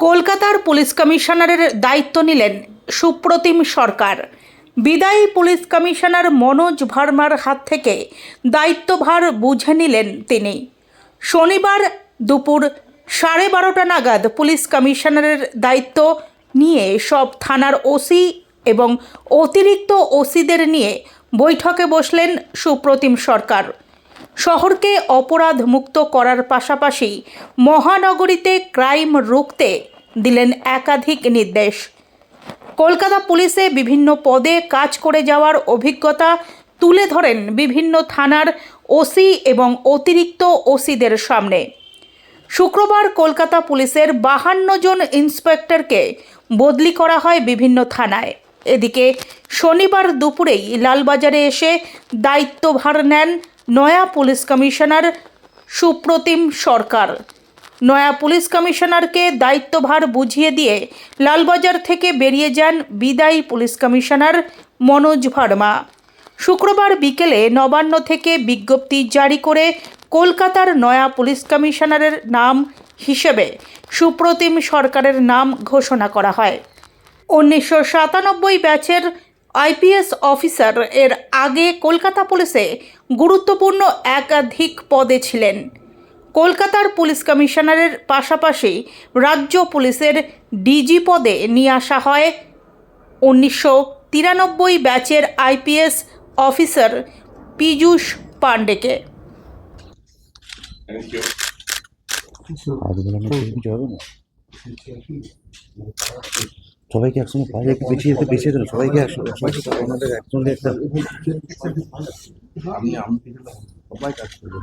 কলকাতার পুলিশ কমিশনারের দায়িত্ব নিলেন সুপ্রতিম সরকার। বিদায়ী পুলিশ কমিশনার মনোজ ভার্মার হাত থেকে দায়িত্বভার বুঝে নিলেন তিনি। শনিবার দুপুর সাড়ে বারোটা নাগাদ পুলিশ কমিশনারের দায়িত্ব নিয়ে সব থানার ওসি এবং অতিরিক্ত ওসিদের নিয়ে বৈঠকে বসলেন সুপ্রতিম সরকার। শহরকে অপরাধ মুক্ত করার পাশাপাশি মহানগরীতে ক্রাইম রুখতে দিলেন একাধিক নির্দেশ। কলকাতা পুলিশে বিভিন্ন পদে কাজ করে যাওয়ার অভিজ্ঞতা তুলে ধরেন বিভিন্ন থানার ওসি এবং অতিরিক্ত ওসিদের সামনে। শুক্রবার কলকাতা পুলিশের বাহান্ন জন ইন্সপেক্টরকে বদলি করা হয় বিভিন্ন থানায়। এদিকে শনিবার দুপুরেই লালবাজারে এসে দায়িত্বভার নেন নয়া পুলিশ কমিশনার সুপ্রতিম সরকার। নয়া পুলিশ কমিশনারকে দায়িত্বভার বুঝিয়ে দিয়ে লালবাজার থেকে বেরিয়ে যান বিদায়ী পুলিশ কমিশনার মনোজ ভার্মা। শুক্রবার বিকেলে নবান্ন থেকে বিজ্ঞপ্তি জারি করে কলকাতার নয়া পুলিশ কমিশনারের নাম হিসেবে সুপ্রতিম সরকারের নাম ঘোষণা করা হয়। উনিশশো সাতানব্বই ব্যাচের আইপিএস অফিসার এর আগে কলকাতা পুলিশে গুরুত্বপূর্ণ একাধিক পদে ছিলেন। কলকাতার পুলিশ কমিশনারের পাশাপাশি রাজ্য পুলিশের ডিজি পদে নিয়ে আসা হয়। উনিশশো তিরানব্বই ব্যাচের আইপিএস অফিসার পীযূষ পাণ্ডেকে। সবাইকে একসঙ্গে পায়ে একটু বেশি যেতে বেশি যেত সবাইকে একসঙ্গে আমাদের একসঙ্গে একটা আমি আমি সবাই কাজ করব।